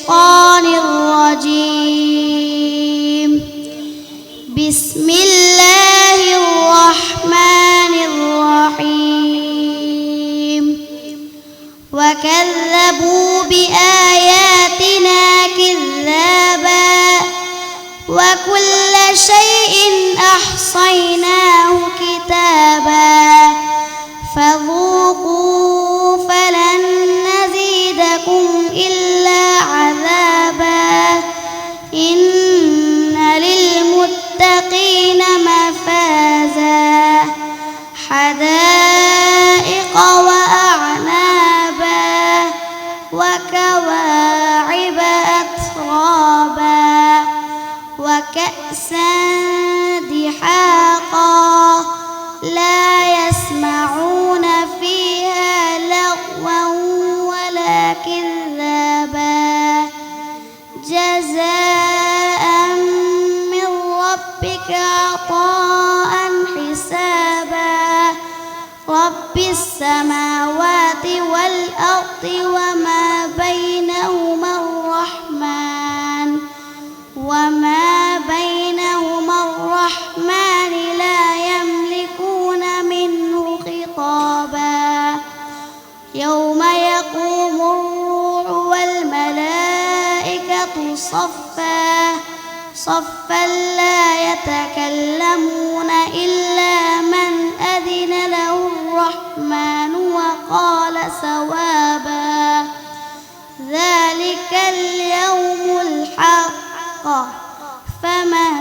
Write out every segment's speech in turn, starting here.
الشيطان الرجيم. بسم الله الرحمن الرحيم. وكذبوا بآياتنا كذابا. وكل شيء أحصيناه كتابا. وكواعب صفا صفا لا يتكلمون إلا من أذن له الرحمن وقال سوابا ذلك اليوم الحق. فمن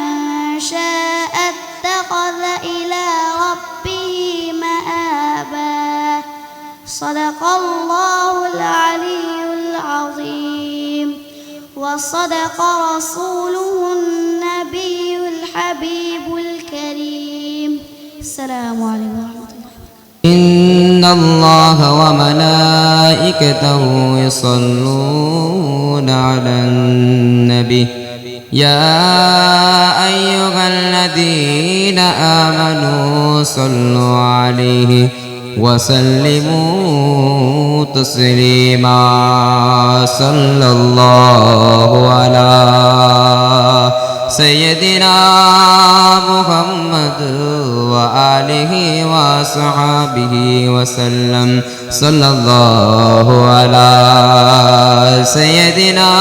شاء اتخذ إلى ربه مآبا. صدق الله وصدق رسوله النبي الحبيب الكريم. السلام عليكم ورحمة الله. إن الله وملائكته يصلون على النبي. يا أيها الذين آمنوا صلوا عليه. وسلموا تسليما صلى الله على سيدنا محمد وآله وصحابه وسلم صلى الله على سيدنا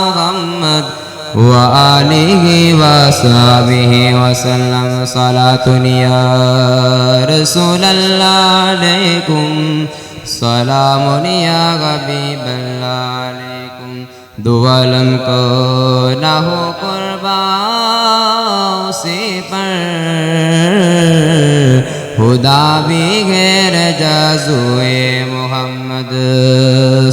محمد وآله وصحبه وسلم صلاة يا رسول الله عليكم سلام يا حبيب الله عليكم دوالم کو نہ ہو قربا اسی پر خدا بھی غیر جازوئے محمد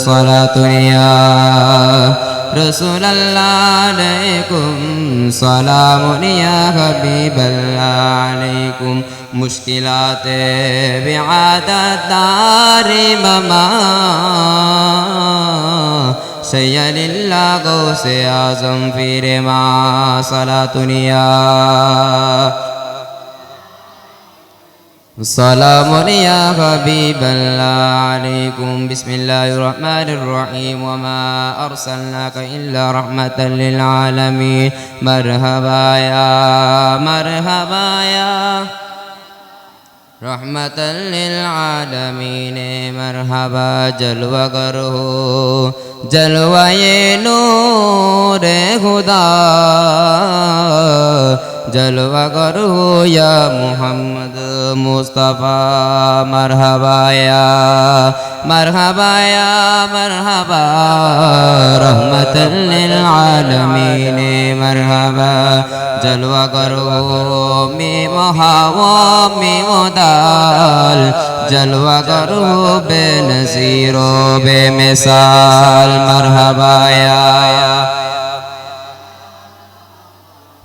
صلاة یا رسول الله عليكم سلام يا حبيب الله عليكم مشکلات بعادت دار مما سید اللہ غوث اعظم پیر ما صلاة دنیا سلام يا حبيب الله عليكم. بسم الله الرحمن الرحيم. وما أرسلناك إلا رحمة للعالمين. مرحبا يا مرحبا يا. رحمة للعالمين. مرحبا جلوة کره جلوه نور خدا. জলওয়া করো ইয়া মুহাম্মদ মুস্তাফা মারহাবায়া মারহাবায়া মারহাবা রহমতুল আলমিন মারহাবা জলওয়া করো মে মহাও মে মদাল জলওয়া করো বে নজিরো বে মিসাল মারহাবায়া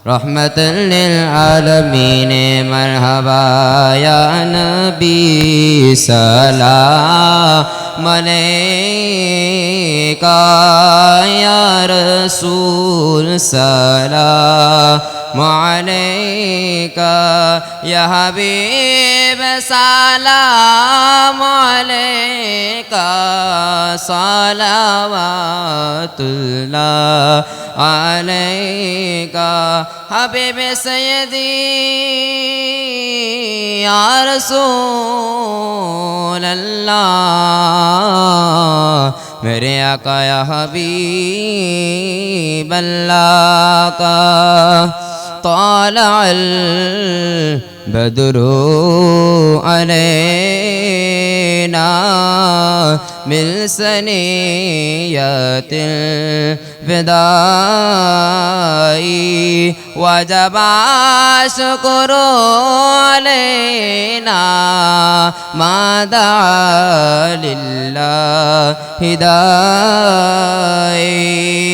رحمة للعالمين مرحبا يا نبي سلام عليك يا رسول سلام عليك يا حبيب سلام عليك صلوات الله عليك حبيب سيدي يا رسول الله میرے آقا یا حبیب اللہ کا طالع البدر علینا من سنیات الفداء وجب شكر علينا ما دعا لله هداي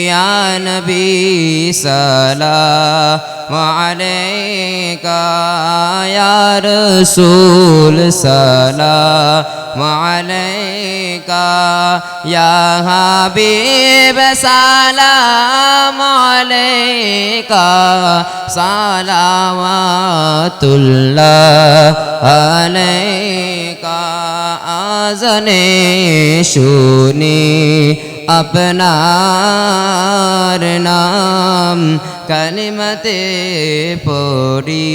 يا نبي سلام عليك. يا رسول سلام عليك. يا حبيب سلام عليك صلوات الله عليك আজনে শুনি আপনার নাম কালিমতে পড়ি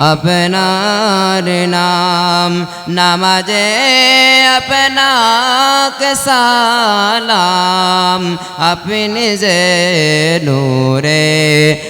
আপনার নাম নামাজে আপনাকে সালাম আপনি যে নূরে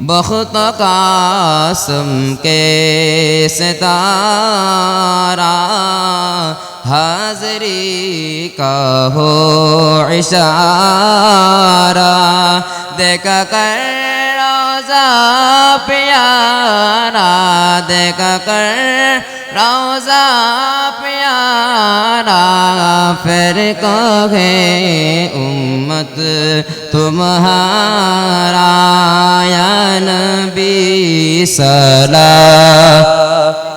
بخت قاسم کے ستارہ حاضری کا ہو اشارہ۔ دیکھا کر روزہ پیارا۔ دیکھا کر روزہ پیارا۔ پھر کو امت تمہارا یا نبی صلاح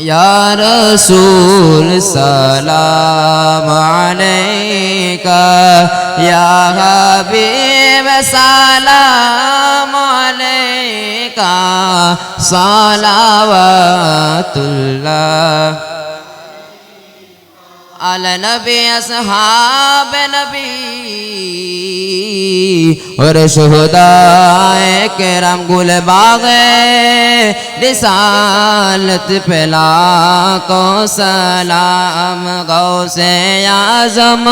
يا رسول سلام عليك يا حبيب سلام عليك صلوات الله علی نبی، اصحاب نبی۔ اور شہداء کرم گل باغ رسالت پلا کو سلام، غوث عظم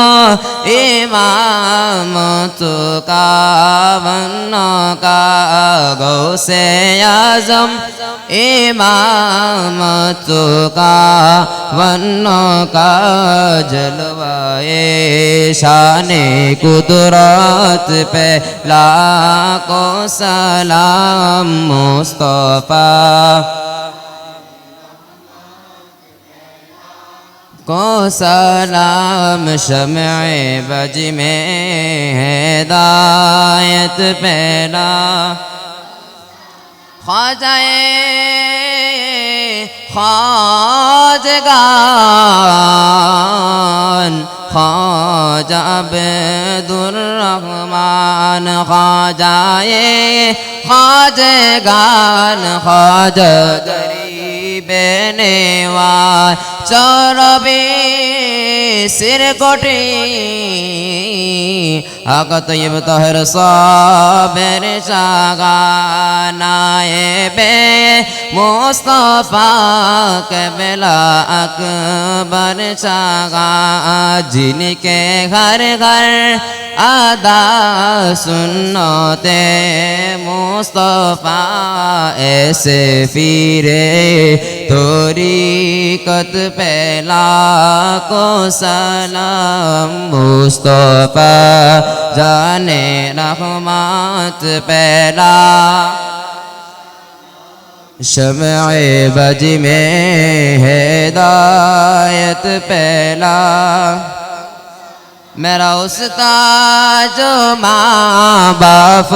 امام تو کا ونوں کا غوث عظم امام تو کا ونوں کا جلوائے شان قدرات پہ لاکو سلام مصطفیٰ کو سلام شمع بج میں ہدایت پہلا خواجہ খাজগান খাজা দুর রহমান খাজায়ে খাজগান খাজ গরিবেনে চরবে সির গোটে আগত ইব তহর সবের সাগানায়ে বে মোস্তফা কেবলা আকবর সাগা জিনকে ঘর ঘর আদা সুন্নতে মোস্তফা এসে ফিরে, তরিকত পেলা কো সালাম। মুস্তফা জানে রহমাত পেলা। شمع بج میں ہدایت پہلا میرا استا جو ماں باپ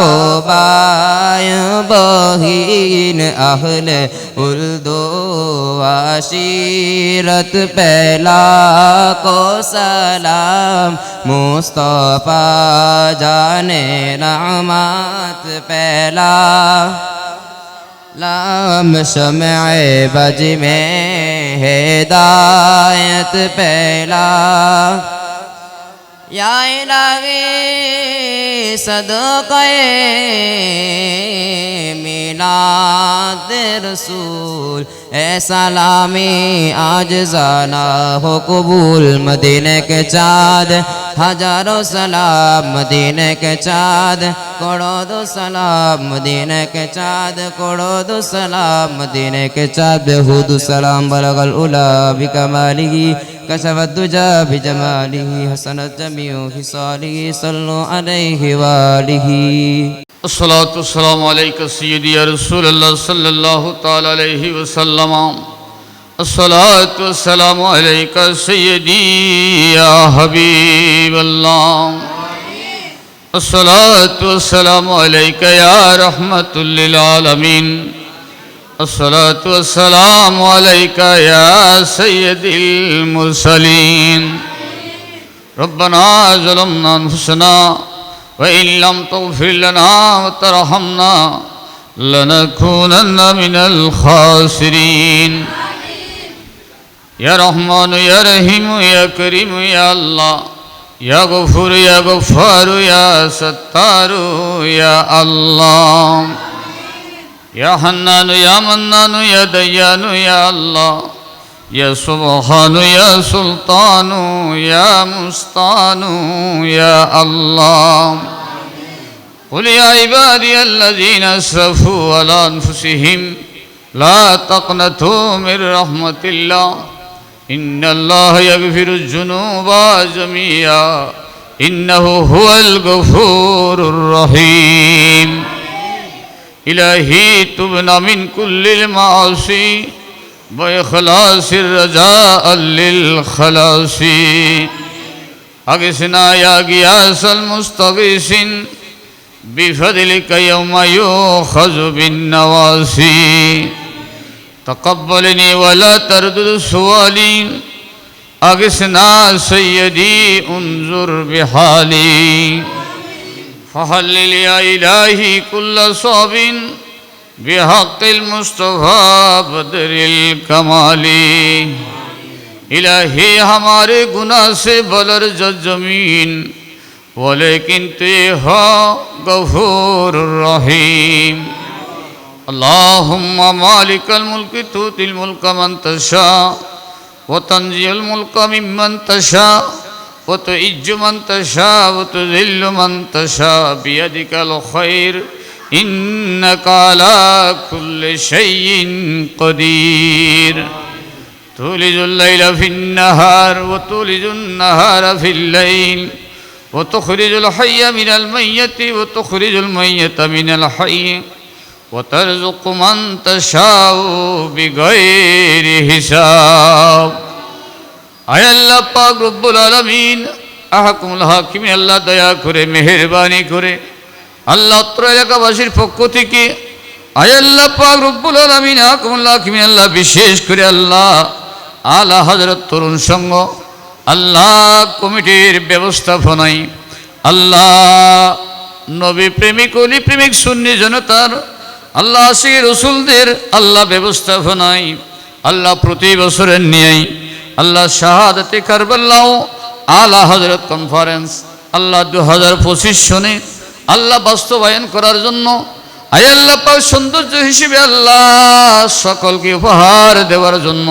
بائیں بہین اہل اردو عشیرت پہلا کو سلام مصطفیٰ جانے رحمت پہلا لام سمع بج میں ہدایت پہلا یا الہی صدقے میلاد رسول، اے سلامی آج زانا ہو قبول مدینہ کے چاد، ہزاروں سلام مدینہ کے چاد کڑو دو سلام مدینہ کے چاد کڑو دو سلام مدینہ کے چاد بہود سلام بلغ الاولا بکمالی كشف الدجى بجماله حسنت جميع خصاله صلوا عليه وآله. الصلاة والسلام عليك سيدي يا رسول الله صلى الله تعالى عليه وسلم. الصلاة والسلام عليك سيدي يا حبيب الله. الصلاة والسلام عليك يا رحمة للعالمين. الصلاة والسلام عليك يا سيد المرسلين ربنا ظلمنا أنفسنا وإن لم تغفر لنا وترحمنا لنكونن من الخاسرين يا رحمن يا رحيم يا كريم يا الله يا غفور يا غفار يا ستار يا الله يا حنان يا منان يا ديان يا الله يا سبحان يا سلطان يا مستعان يا الله قل يا عبادي الذين اسرفوا على انفسهم لا تقنطوا من رحمة الله إن الله يغفر الذنوب جميعا إنه هو الغفور الرحيم إلهي تبنا من كل المعاصي وإخلاص الرجاء للخلاص أغسنا يا غياث المستغيثين بفضلك يوم يؤخذ بالنواسي تقبلني ولا تردد سوالي أغسنا سيدي انظر بحالي فحلل يا إلهي كل صعب بحق المصطفى بدر الكمال الہی ہمارے گناہ سے بلر جمین ولیکن تیہا غفور الرحیم اللہم مالک الملک توتی الملک من تشا وتنزی الملک ممن تشا وتعج من تشاء وتذل من تشاء بيدك الخير إنك على كل شيء قدير تولج الليل في النهار وتولج النهار في الليل وتخرج الحي من الميت وتخرج الميت من الحي وترزق من تشاء بغير حساب আয় আল্লাহ পাক রব্বুল আলামিন। আহকুমুল হাকিম আল্লাহ দয়া করে, মেহেরবানি করে, আল্লাহ অত্র এলাকাবাসীর পক্ষ থেকে আয় আল্লাহ পাক রব্বুল আলামিন, আহকুমুল হাকিম আল্লাহ বিশেষ করে আল্লাহ আলা হজরত তরুণ সংঘ, আল্লাহ কমিটির ব্যবস্থাপনায়, আল্লাহ নবী প্রেমিক, অলি প্রেমিক, সুন্নি জনতার, আল্লাহ আশিক রসুলদের, আল্লাহ ব্যবস্থাপনায়, আল্লাহ প্রতি বছরের নিয়েই আল্লাহ শাহাদতে কারবাল্লাহ আলা হজরত কনফারেন্স আল্লাহ দু হাজার পঁচিশ সনে আল্লাহ বাস্তবায়ন করার জন্য, আয় আল্লাহ পাক সৌন্দর্য হিসেবে আল্লাহ সকলকে উপহার দেওয়ার জন্য,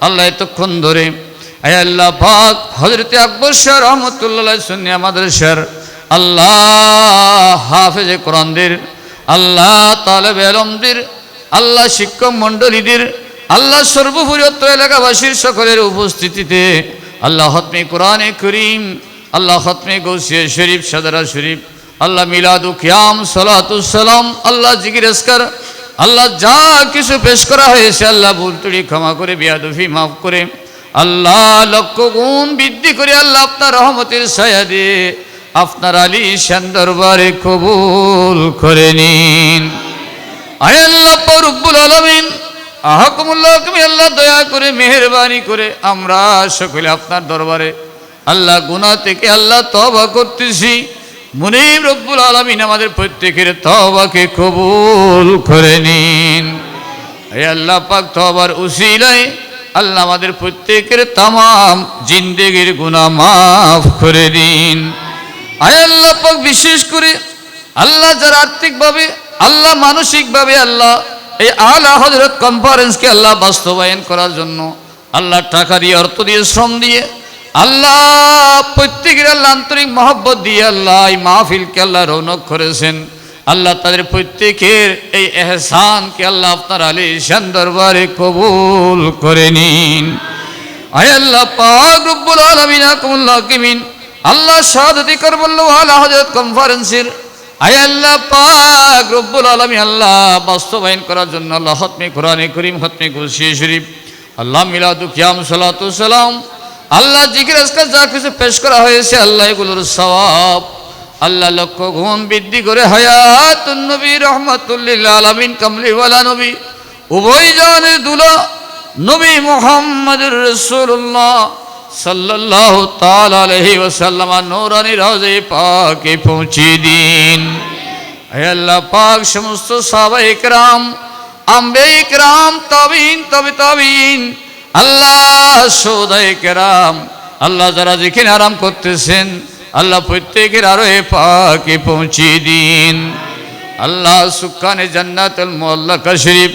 আল্লাহ এতক্ষণ ধরে, আয় আল্লাহ পাক হজরত আকবর শাহ রহমতুল্লাহ সুন্নি আমাদের স্যার আল্লাহ হাফেজে কোরআনদের, আল্লাহ তালেব আলমদের, আল্লাহ শিক্ষক মণ্ডলীদের আল্লাহ সর্বোপরি অত্র এলাকাবাসীর সকলের উপস্থিতিতে আল্লাহ হতমে কোরআনে করিম, আল্লাহ হতমে গৌসিয়া শরীফ, সাদারা শরীফ, আল্লাহ মিলাদু কিয়াম সালাতুসালাম আল্লাহ জিকির আসকার আল্লাহ যা কিছু পেশ করা হয়েছে আল্লাহ ভুল তুড়ি ক্ষমা করে, বিয়াদফি মাফ করে, আল্লাহ লক্ষ গুণ বৃদ্ধি করে আল্লাহ আপনার রহমতের ছায়া দিয়ে আপনার আলী দরবারে কবুল করে নিন। আয় আল্লাহ রব্বুল আলমিন আহকুমুল্লাহ তুমি আল্লাহ দয়া করে, মেহরবানি করে আমরা সকলে আপনার দরবারে আল্লাহ গুনাহ থেকে আল্লাহ তবা করতেছি। মুনিম রব্বুল আলমিন আমাদের প্রত্যেকের তবাকে কবুল করে নিন। আল্লাহ পাক তবার উসিলায় আল্লাহ আমাদের প্রত্যেকের তামাম জিন্দেগির গুনাহ মাফ করে দিন। আয় আল্লাহ পাক, বিশেষ করে আল্লাহ যারা আর্থিকভাবে, আল্লাহ মানসিকভাবে আল্লাহ এই আলা হজরত কনফারেন্সকে আল্লাহ বাস্তবায়ন করার জন্য আল্লাহ টাকা দিয়ে, অর্থ দিয়ে, শ্রম দিয়ে, আল্লাহ প্রত্যেকের আল্লাহ আন্তরিক মহব্বত দিয়ে আল্লাহ এই মাহফিলকে আল্লাহ রৌনক করেছেন। আল্লাহ তাদের প্রত্যেকের এই এহসানকে আল্লাহ আপনার আলী শান দরবারে কবুল করে নিন। আল্লাহ আল্লাহ শাহাদাতি করবল্লাহ আলা হযরত কনফারেন্সের আয় আল্লাহ পাক আল্লাহ বাস্তবায়ন করার জন্য আল্লাহ হতমে কোরআনে করিম হতমে কুলসি শরীফ, আল্লাহ মিলাদু কিয়াম সালাম, আল্লাহ জিকির, আজকাল যা কিছু পেশ করা হয়েছে, আল্লাহ এগুলোর সওয়াব, আল্লাহ লক্ষ গুণ বৃদ্ধি করে হায়াতুন নবী রহমাতুল্লিল আলামিন কামলিওয়ালা নবী, উভয় জনের দুলা নবী মোহাম্মদুর রসুল্লাহ সাল্লাল্লাহু তাআলা আলাইহি ওয়াসাল্লাম নূরানি পৌঁছে দিন। হে আল্লাহ পাক, সমস্ত সাহাবা ইকরাম আম্বে ইকরাম তাবিন তবে তাবিন আল্লাহ সৌদাই কেরাম, আল্লাহ যারা যেখানে আরাম করতেছেন, আল্লাহ প্রত্যেকের আরও এ পাকে পৌঁছে দিন। আল্লাহ সুকানে জান্নাতুল মোল্লাকা শরীফ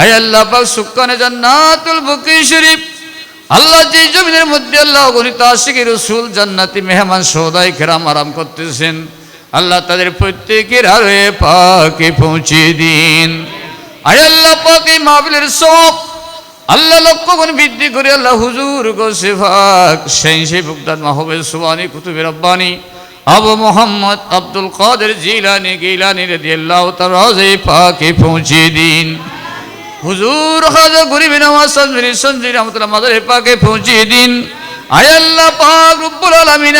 আয় আল্লাহ পাক সুকানে জান্নাতুল বুকি শরীফ আল্লাহ যে জমিনের মধ্যে আল্লাহ গণিত আশিকের রসুল, জান্নাতি মেহমান সৌদাই খেরাম আরাম করতেছেন। আল্লাহ তাদের প্রত্যেকের আরও এ পাকে পৌঁছে দিন। আয় আল্লাহ পাক মাহবিলের সব আল্লাহ লক্ষ গুণ বৃদ্ধি করে আল্লাহ হুজুর গো সেফাক সেই সেই বুকদার মাহবে সুবানি কুতুবের রব্বানি। আবু মোহাম্মদ আব্দুল কাদের জিলানি গিলানি রেদি আল্লাহ তার পাকে পৌঁছে দিন। হুজুর খাজা গরিব নওয়াজ সঞ্জরি সঞ্জরি রহমতুল্লাহ পাকে পৌঁছে দিন। আয় আল্লাহ পাক রব্বুল আলামিন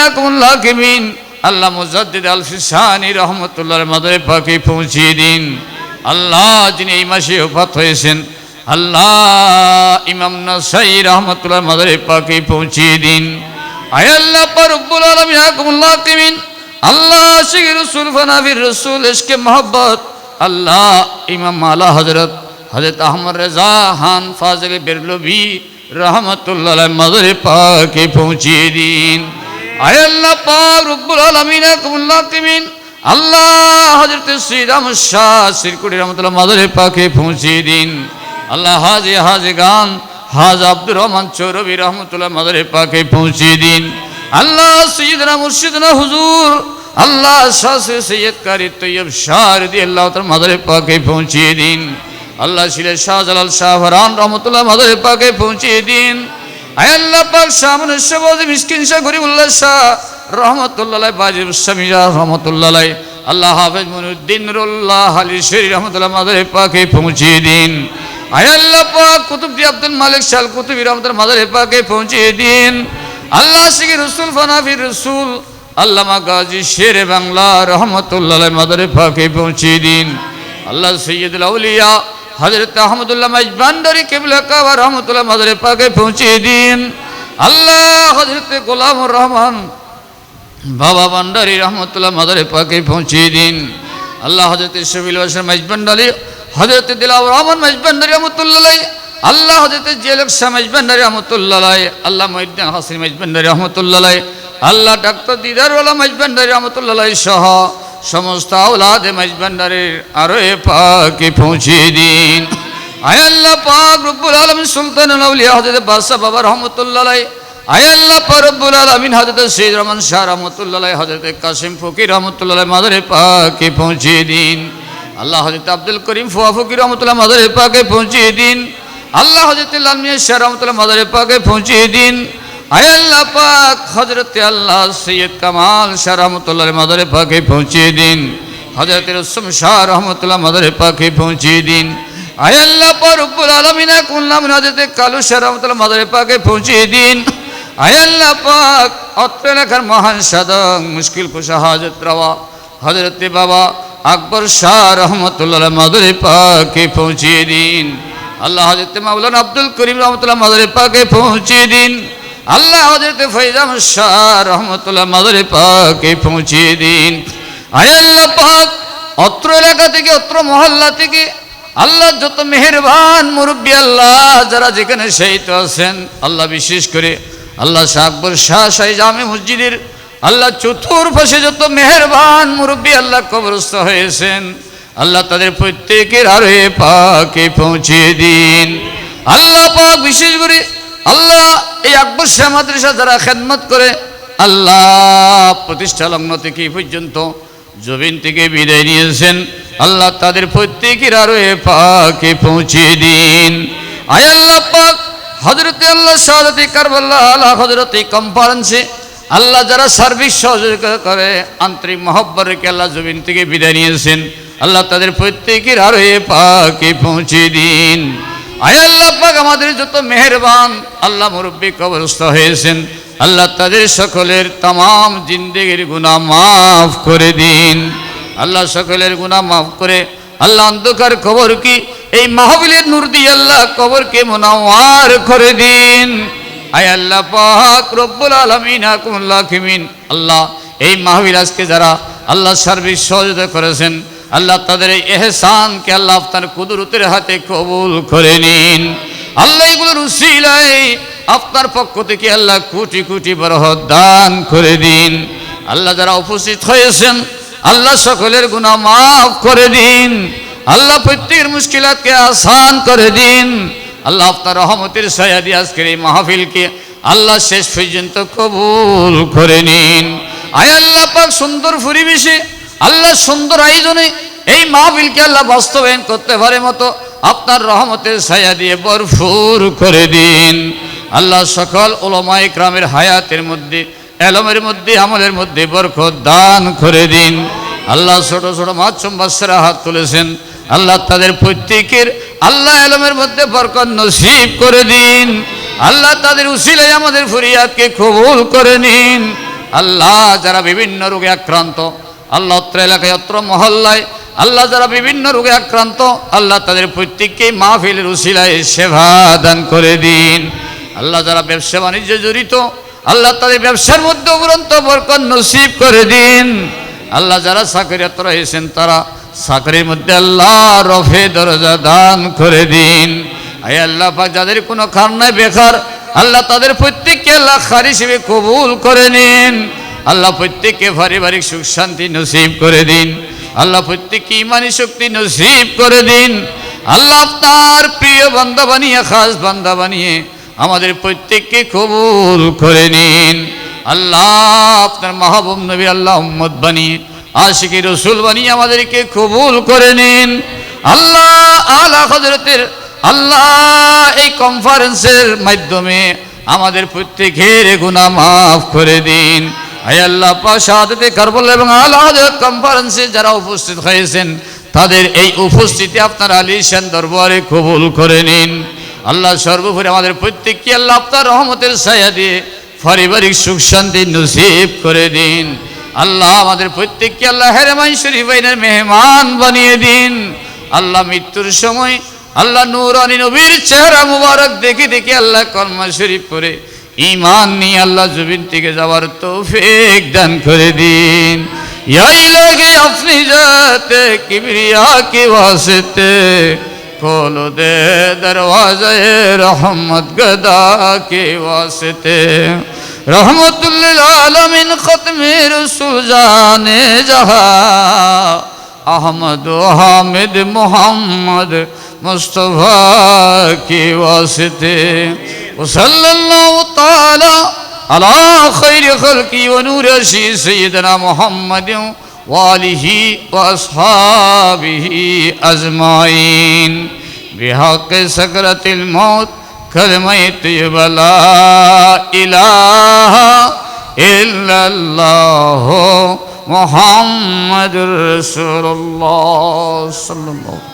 কিমিন আল্লাহ মুজাদ্দিদ আল ফিসানি রহমতুল্লাহর মাদারে পাকে পৌঁছে দিন। আল্লাহ যিনি এই মাসে ওফাত হয়েছেন, আল্লাহ ইমাম নাসাই রহমতুল্লাহ মাদারে পাকে পৌঁছে দিন। আয় আল্লাহ পাক রব্বুল আলামিন আকুল্লাহ কিমিন আল্লাহ শির রসুল, ফনাফির রসুল ইশকে মোহব্বত। আল্লাহ ইমাম মালা হজরত হজরত আহমদ রেজা হান ফাজল বেরলবি রহমতুল্লাহ মদরে পাকে পৌঁছিয়ে দিন। আয় আল্লাহ পাক রব্বুল আলামিন কিমিন আল্লাহ হজরত শ্রীরাম শাহ শ্রীকুটি রহমতুল্লাহ মদরে পাকে পৌঁছিয়ে দিন। আল্লাহ হাজি হাজি গান হাজ আব্দুর রহমান চৌরবি রহমতুল্লাহ মদরে পাকে পৌঁছিয়ে দিন। আল্লাহ সৈয়দনা মুর্শিদনা হুজুর, আল্লাহ শাহ সৈয়দ কারি তৈয়ব শাহ রদি আল্লাহ তার মদরে পাকে পৌঁছিয়ে দিন। আল্লাহ শিলে শাহজালাল শাহ হরান রহমতুল্লাহ মাদারে পাকে পৌঁছিয়ে দিন। আয় আল্লাহ পাক শাহ মনুষ্যবাদী মিসকিন শাহ গরিবুল্লাহ শাহ রহমতুল্লাহ বাজিব সামিরা রহমতুল্লাহ আল্লাহ হাফেজ মনুদ্দিন রুল্লাহ আলী শরী রহমতুল্লাহ মাদারে পাকে পৌঁছিয়ে দিন। আয় আল্লাহ পাক কুতুবদি আব্দুল মালিক শাল কুতুবি রহমতুল্লাহ মাদারে পাকে পৌঁছিয়ে দিন। আল্লাহ শিখি রসুল ফনাফির রসুল, আল্লামা গাজী শের বাংলা রহমতুল্লাহ মাদারে পাকে পৌঁছিয়ে দিন। আল্লাহ সৈয়দুল আউলিয়া হজরত আহমদুল্লাহ মাইজবান্ডারি কেবলা কাবা রহমতুল্লাহ মাদারে পাকে পৌঁছিয়ে দিন। আল্লাহ হজরত গোলামুর রহমান বাবা ভান্ডারি রহমতুল্লাহ মাদারে পাকে পৌঁছিয়ে দিন। আল্লাহ হজরত শবিল হোসেন মাইজবান্ডারি হজরত দিলাউর রহমান মাইজবান্ডারি রহমতুল্লাহ আল্লাহ হজরত জিয়ালক শাহ মাইজবান্ডারি রহমতুল্লাহ আল্লাহ মহিদ্দিন হাসিন মাইজবান্ডারি রহমতুল্লাহ আল্লাহ ডাক্তার দিদারওয়ালা মাইজবান্ডারি রহমতুল্লাহ সহ সমস্ত আওলাদে মাইজবান্ডারের আরও পাকে পৌঁছিয়ে দিন। আয় আল্লাহ পাক রব্বুল আলম সুলতান আউলিয়া হজরত বাদশাহ বাবা রহমতুল্লাহ আয় আল্লাহ পরব্বুল আলমিন হজরত সৈয়দ রহমান শাহ রহমতুল্লাহ হজরত কাসিম ফকির রহমতুল্লাহ মাদারে পাকে পৌঁছিয়ে দিন। আল্লাহ হজরত আব্দুল করিম ফুয়া ফকির রহমতুল্লাহ মাদারে পাকে পৌঁছিয়ে দিন। আল্লাহ হজরত লালমিয়া শাহ রহমতুল্লাহ মাদারে পাকে পৌঁছিয়ে দিন। পাক হজরত আল্লাহ সৈয়দ কামাল শাহ পাকে পৌঁছিয়ে দিন। হজরত শাহ পৌঁছিয়ে দিন। হজরত পাকে পৌঁছিয়ে দিন। পাক মহান সাধক, মুশকিল কুশা হাজত রাওয়া হজরতে বাবা আকবর শাহ রহমতুল্লাহ মাদুরে পাকে পৌঁছিয়ে দিন। আল্লাহ হজরত মাওলানা আব্দুল করিম রহমতুল্লাহ মাদুরে পাকে পৌঁছিয়ে দিন। আল্লাহ হজরত ফৈজাম শাহ রহমতুল্লাহ মাদুরে পাকে পৌঁছিয়ে দিন। আয় আল্লাহ পাক, অত্র এলাকা থেকে, অত্র মহল্লা থেকে আল্লাহ যত মেহেরবান মুরব্বী আল্লাহ, যারা যেখানে শহীদ আছেন, আল্লাহ বিশেষ করে আল্লাহ শাহ আকবর শাহ শাহী জামে মসজিদের আল্লাহ চতুর্পাশে যত মেহেরবান মুরব্বী আল্লাহ কবরস্থ হয়েছেন, আল্লাহ তাদের প্রত্যেকের আরে পাকে পৌঁছে দিন। আল্লাহ পাক বিশেষ করে আল্লাহ, এই আকবর শাহ মাদ্রাসা যারা খেদমত করে, আল্লাহ, প্রতিষ্ঠা লগ্ন থেকে পর্যন্ত জমিন থেকে বিদায় নিয়েছেন। আল্লাহ তাদের প্রত্যেকের আরও এ পাকে পৌঁছে দিন। আয় আল্লাহ পাক হজরতে আল্লাহ শাহরতি কারবাল্লাহ আল্লাহ হজরত কনফারেন্সে আল্লাহ যারা সার্ভিস সহযোগিতা করে, আন্তরিক মহব্বর রেখে আল্লাহ জমিন থেকে বিদায় নিয়েছেন। আল্লাহ তাদের প্রত্যেকের আরও এ পাকে পৌঁছে দিন। আয় আল্লাহ পাক আমাদের যত মেহেরবান, আল্লাহ মুরব্বী কবরস্থ হয়েছেন। আল্লাহ তাদের সকলের তাম জিন্দেগির গুনাহ মাফ করে দিন। আল্লাহ সকলের গুনাহ মাফ করে, আল্লাহ অন্ধকার খবর কি, এই মাহবিলের নূর দিয়ে আল্লাহ কবরকে মোনাওয়ার করে দিন। আয় আল্লাহ পাক রব্বুল আলামিন হাকুমুল্লাহ খিমিন আল্লাহ, এই মাহবিল আজকে যারা আল্লাহ সার্ভিস সহযোগিতা করেছেন আল্লাহ তাদের এহসানকে আল্লাহ আপনার কুদরতের হাতে কবুল করে নিন। আল্লাহ এগুলোর উসিলায় আপনার পক্ষ থেকে আল্লাহ কোটি কোটি বরহত দান করে দিন। আল্লাহ যারা উপস্থিত হয়েছেন, আল্লাহ সকলের গুনাহ মাফ করে দিন। আল্লাহ প্রত্যেকের মুশকিলাতকে আসান করে দিন। আল্লাহ আপনার রহমতের সয়াদি আজকের এই মাহফিলকে আল্লাহ শেষ পর্যন্ত কবুল করে নিন। আয় আল্লাহ পাক সুন্দর পরিবেশে আল্লাহ সুন্দর আয়োজনে এই মাহফিলকে আল্লাহ বাস্তবায়ন করতে পারে মতো আপনার রহমতের ছায়া দিয়ে বরফুর করে দিন। আল্লাহ সকল ওলমাই গ্রামের হায়াতের মধ্যে, এলমের মধ্যে, আমলের মধ্যে বরকত দান করে দিন। আল্লাহ ছোট ছোট মাছুম বাচ্চারা হাত তুলেছেন। আল্লাহ তাদের প্রত্যেকের আল্লাহ এলমের মধ্যে বরকত নসিব করে দিন। আল্লাহ তাদের উসিলাই আমাদের ফরিয়াদকে কবুল করে নিন। আল্লাহ যারা বিভিন্ন রোগে আক্রান্ত আল্লাহ অত্র এলাকায়, অত্র মহল্লায়, আল্লাহ যারা বিভিন্ন রোগে আক্রান্ত, আল্লাহ তাদের প্রত্যেককে মাহফিলের উসিলায় সেবা দান করে দিন। আল্লাহ যারা ব্যবসা বাণিজ্যে জড়িত, আল্লাহ তাদের ব্যবসার মধ্যে উপরন্ত বরকত নসিব করে দিন। আল্লাহ যারা চাকরিরত রয়েছেন, তারা চাকরির মধ্যে আল্লাহ রফে দরজা দান করে দিন। আয় আল্লাহ পাক যাদের কোনো খান নাই, বেকার, আল্লাহ তাদের প্রত্যেককে আল্লাহ খার হিসেবে কবুল করে নিন। আল্লাহ প্রত্যেককে পারিবারিক সুখ শান্তি নসিব করে দিন। আল্লাহ প্রত্যেককে ইমানি শক্তি নসিব করে দিন। আল্লাহ তার প্রিয় বান্দা বানিয়ে, খাস বান্দা বানিয়ে আমাদের প্রত্যেককে কবুল করে নিন। আল্লাহ আপনার মাহবুব নবী আল্লাহ উম্মদ বানিয়ে, আশিকি রসুল বানিয়ে আমাদেরকে কবুল করে নিন। আল্লাহ আলা হজরতের আল্লাহ এই কনফারেন্সের মাধ্যমে আমাদের প্রত্যেকের গুনাহ মাফ করে দিন। আল্লাহ পাশাদতে কারবল এবং হজরত কনফারেন্সে যারা উপস্থিত হয়েছেন, তাদের এই উপস্থিতি আপনার আলী সেন দরবারে কবুল করে নিন। আল্লাহ সর্বোপরি আমাদের প্রত্যেককে আল্লাহ আপনার রহমতের ছায়া দিয়ে পারিবারিক সুখ শান্তি নসিব করে দিন। আল্লাহ আমাদের প্রত্যেককে আল্লাহ হেরেমাই শরীফ আইনের মেহমান বানিয়ে দিন। আল্লাহ মৃত্যুর সময় আল্লাহ নূরানি নবীর চেহারা মুবারক দেখে দেখে আল্লাহ কলমা শরীফ করে ইমান নিয়ে আল্লাহ জমিন থেকে যাওয়ার তৌফিক দান করে দিন ইয়াই লাগে আপনি যাতে কিবরিয়া কি ওয়াসিতে खोल दे दरवाजे रहमत गदा के वास्ते रहमतुल्लिलालमीन खत्म रसूल जाने जहा अहमद हामिद मोहम्मद मुस्तफ़ा के वास्ते وصلى الله تعالى على خير خلقي ونور شي سيدنا محمد وآله وأصحابه أجمعين بحق سكرة الموت كلمة طيبة لا إله إلا الله محمد رسول الله صلى الله عليه وسلم